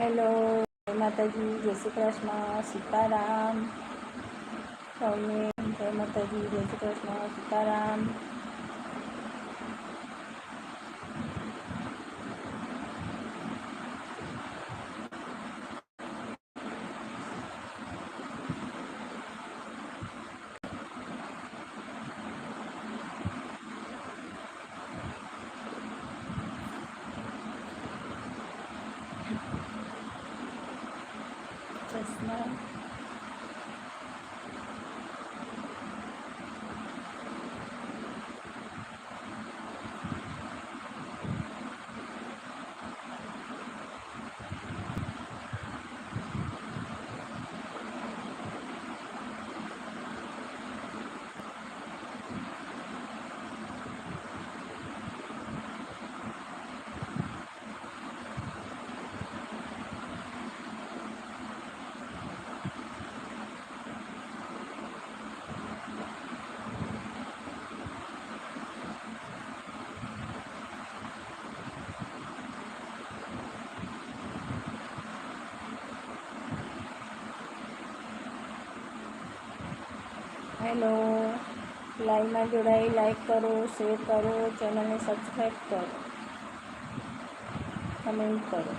Hello જય માતાજી જય શ્રી કૃષ્ણ સીતારામ. સૌને જય માતાજી જય શ્રી કૃષ્ણ સીતારામ. Kasna. હેલો લાઈવમાં જોડાઈ લાઈક કરો શેર કરો ચેનલને સબસ્ક્રાઈબ કરો. કમેન્ટ કરો.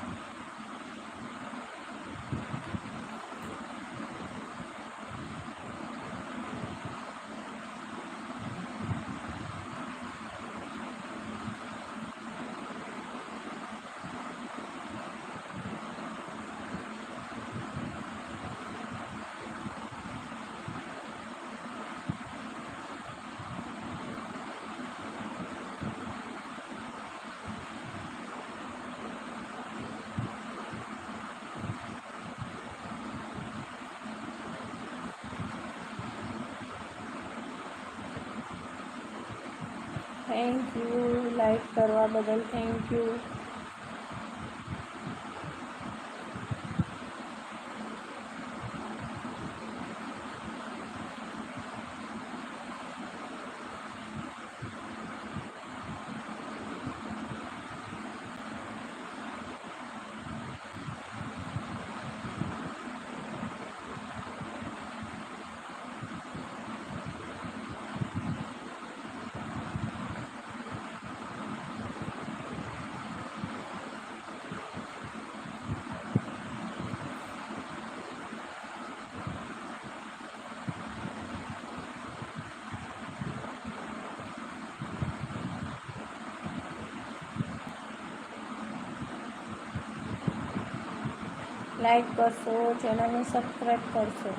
થેન્ક યુ લાઈક કરવા બદલ થેન્ક યુ લાઈક કરશો ચેનલને સબસ્ક્રાઈબ કરશો.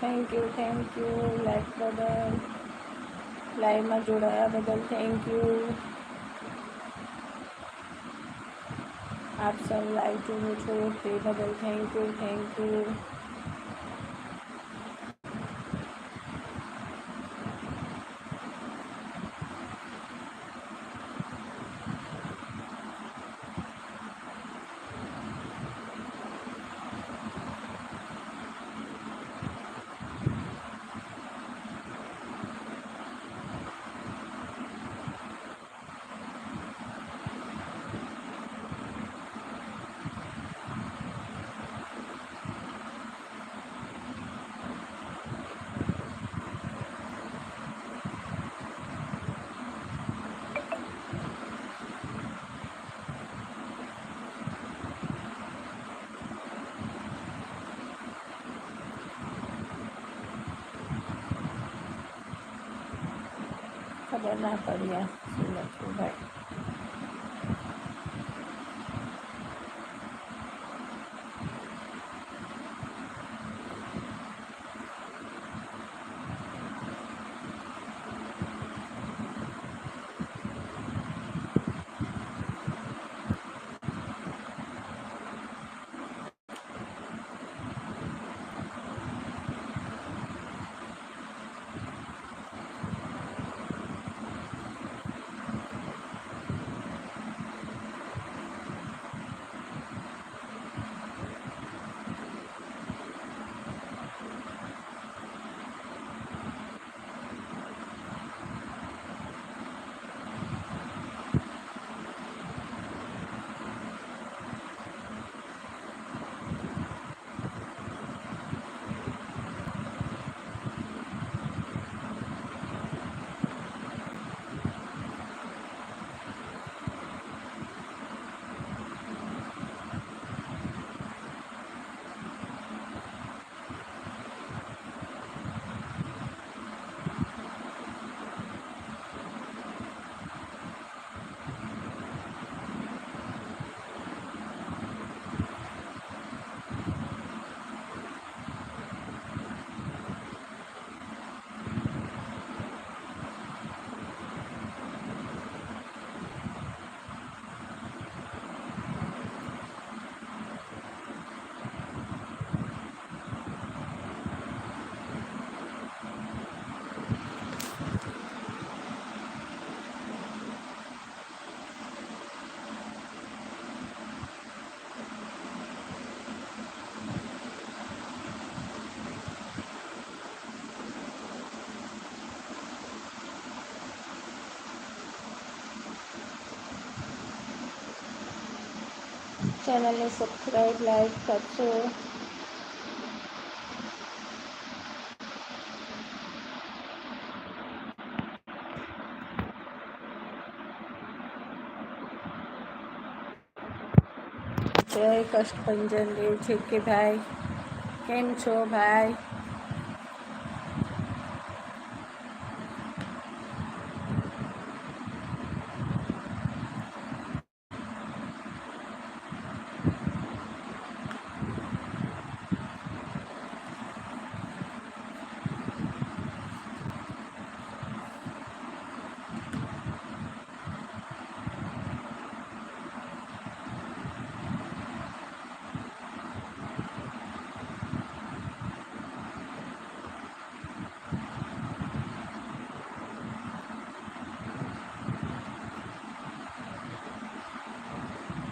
Thank you thank you like બદલ લાઈવમાં જોડાયા બદલ થેન્ક યુ આપ સૌ લાઈવ જોવો છો તે બદલ થેન્ક યુ થેન્ક યુ ના કર્યા શ્રી શું ચેનલને સબસ્ક્રાઈબ લાઈક કરશો જય કષ્ટભંજન દેવ છે કે ભાઈ? કેમ છો ભાઈ?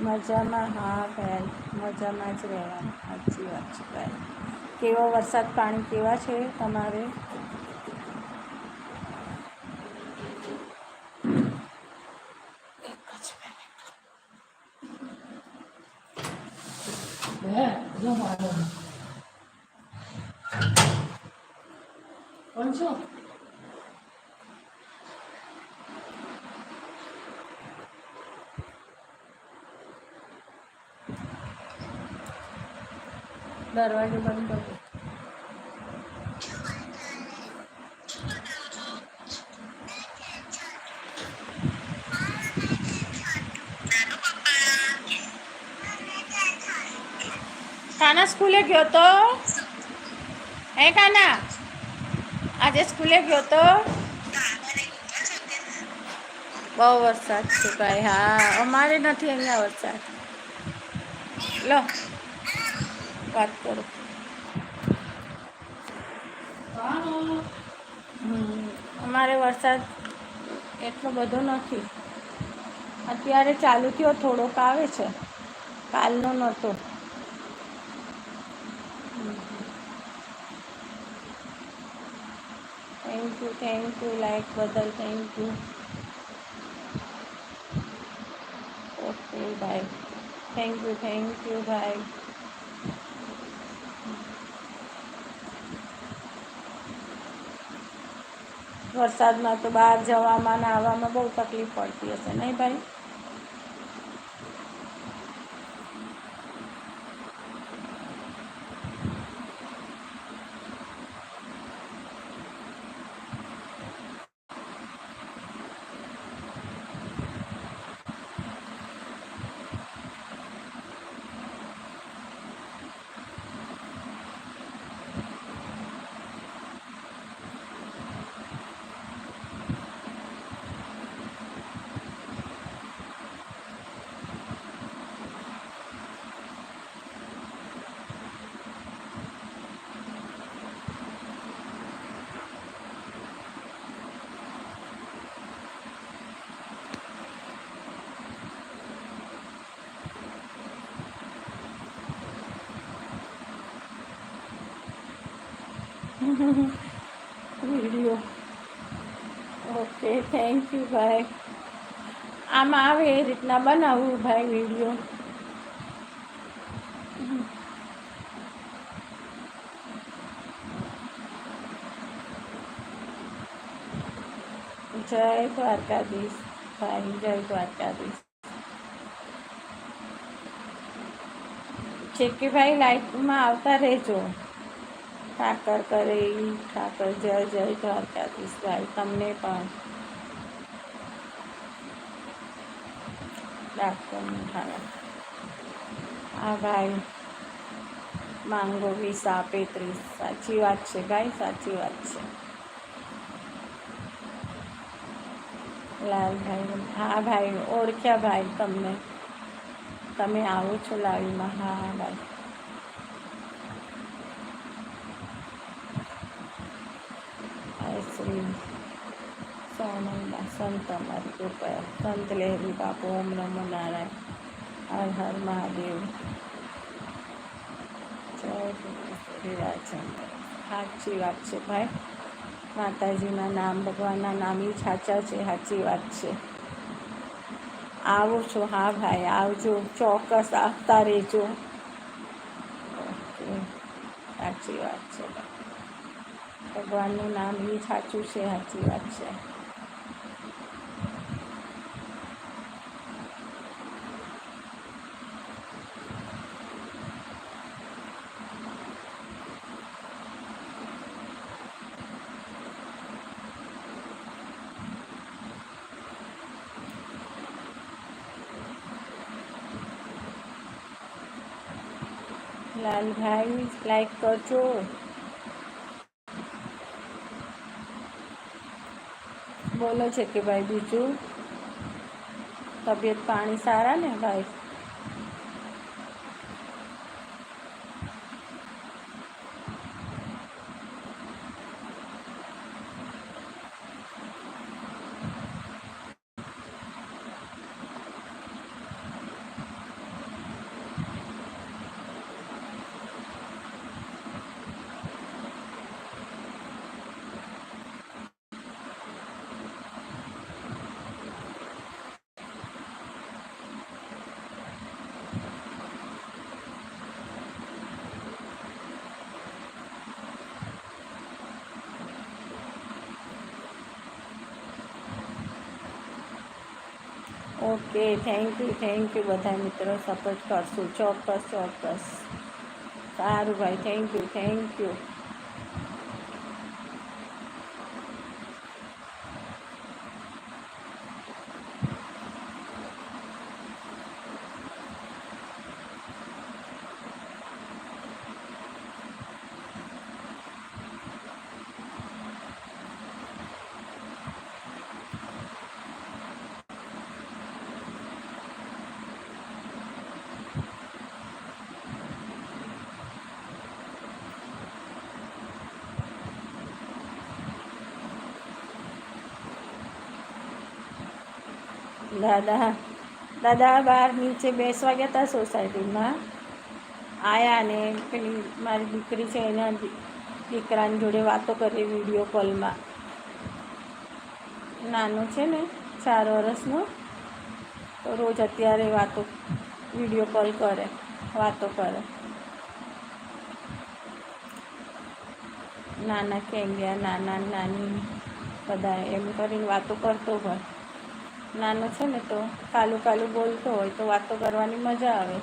મજામાં હા ભાઈ મજામાં જ રહેવાનું સાચી વાત છે ભાઈ કેવો વરસાદ પાણી કેવા છે તમારે કોણ છો દરવાજો બંધ કરો કાના સ્કૂલે ગયો તો હે કાના આજે સ્કૂલે ગયો તો બહુ વરસાદ છે ભાઈ હા અમારે નથી અહીંયા વરસાદ લો વાત કરો. અમારે વરસાદ એટલો બધો નથી. અત્યારે ચાલુ થયો, થોડોક આવે છે. કાલનો નહોતો. Thank you thank you like બદલ થેન્ક યુ ઓકે ભાઈ થેન્ક યુ થેન્ક યુ ભાઈ વરસાદમાં તો બહાર જવામાં ને આવવામાં બહુ તકલીફ પડતી હશે નહીં ભાઈ? વીડિયો ઓકે થેન્ક યુ ભાઈ આમાં આવે એ રીતના બનાવવું ભાઈ વીડિયો જય દ્વારકાધીશ ભાઈ જય દ્વારકાધીશ ચેકીભાઈ લાઈફમાં આવતા રહેજો ઠાકર કરે ઈ ઠાકર જય જય દ્વારકાધીશ ભાઈ તમને પણ ડાક્ટર મીઠાણા હા ભાઈ માંગો વીસ આપે ત્રીસ સાચી વાત છે ભાઈ સાચી વાત છે લાલભાઈ હા ભાઈ ઓળખ્યા ભાઈ તમને તમે આવો છો લાવીમાં હા ભાઈ જય શ્રી સોનલબા સંત અમારી કૃપયા સંત લહેરી બાપુ, ઓમ નમો નારાયણ. હર હર મહાદેવ. જય સાચી વાત છે ભાઈ. માતાજીના નામ, ભગવાનના નામ એ સાચા છે, સાચી વાત છે. આવો છો હા ભાઈ, આવજો, ચોક્કસ આવતા રહેજો. સાચી વાત છે. ભગવાનનું નામ એ સાચું છે, સાચી વાત છે. લાલભાઈ લાઈક કરજો. બોલો છે કે ભાઈ બીજું? તબિયત પાણી સારા ને ભાઈ okay thank you thank you બધા મિત્રો. સપોર્ટ કરશું. ચોક્કસ ચોક્કસ. સારું ભાઈ થેન્ક યુ થેન્ક યુ દાદા દાદા બહાર નીચે બેસવા ગયા હતા સોસાયટીમાં. આવ્યા ને પેલી મારી દીકરી છે એના દીકરાની જોડે વાતો કરી વીડિયો કોલમાં. નાનો છે ને, ચાર વર્ષનો, તો રોજ અત્યારે વાતો, વીડિયો કોલ કરે, વાતો કરે. નાના કેમ ગયા, નાના, નાની, બધા એમ કરીને વાતો કરતો હોય. નાનો છે ને તો કાલું કાલું બોલતો હોય તો વાતો કરવાની મજા આવે.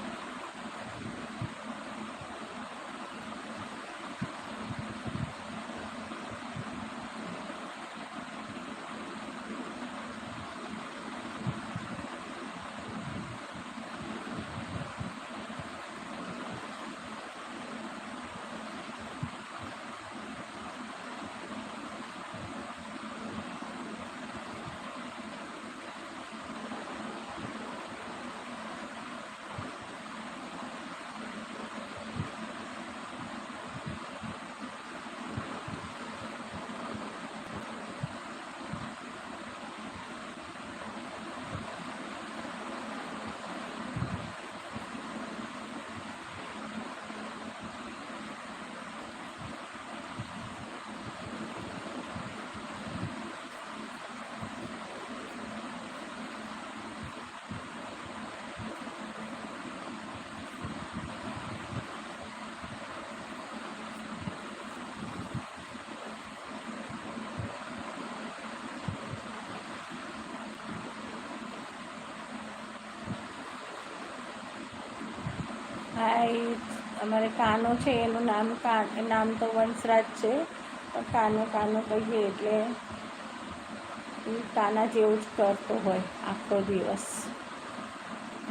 હાય અમારે કાનો છે, એનું નામ કાન નામ તો વંશરાજ છે, પણ કાનો કાનો કહીએ એટલે એ કાના જેવું જ કરતો હોય આખો દિવસ.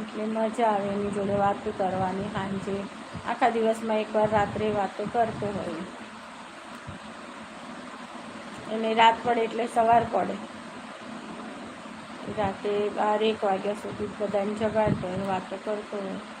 એટલે મજા આવે એની જોડે વાતો કરવાની, સાંજે. આખા દિવસમાં એકવાર રાત્રે વાતો કરતો હોય. એને રાત પડે એટલે સવાર પડે. રાતે બાર એક વાગ્યા સુધી બધાને જગાડતો વાતો કરતો હોય.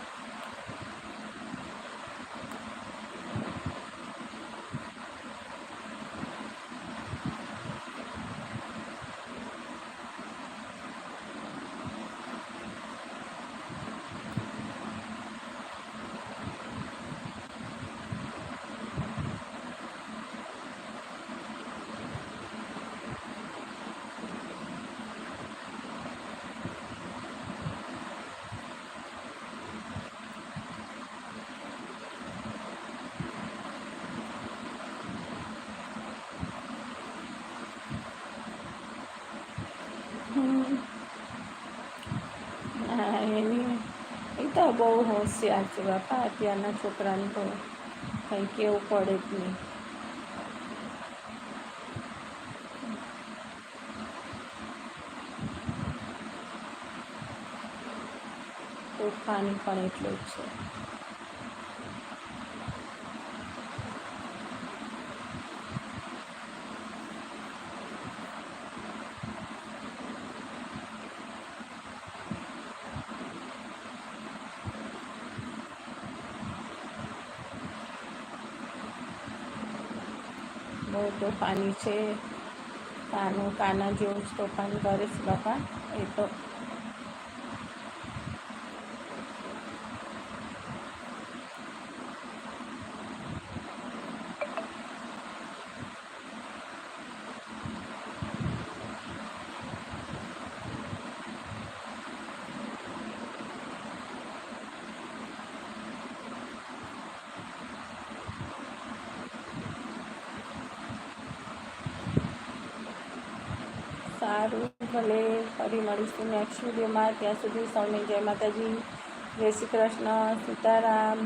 બહુ હોશિયાર છે બાપા. અત્યારના છોકરાને તો કંઈ કેવું પડે જ નહીં. તોફાની પણ એટલું જ છે બહુ તોફાની છે. કાનું કાના જેવું જ તોફાન કરે છે બાપા. એ તો સારું ભલે ફરી મળીશું નેક્સ્ટ વિડીયોમાં ત્યાં સુધી સૌને જય માતાજી. જય શ્રી કૃષ્ણ. સીતારામ.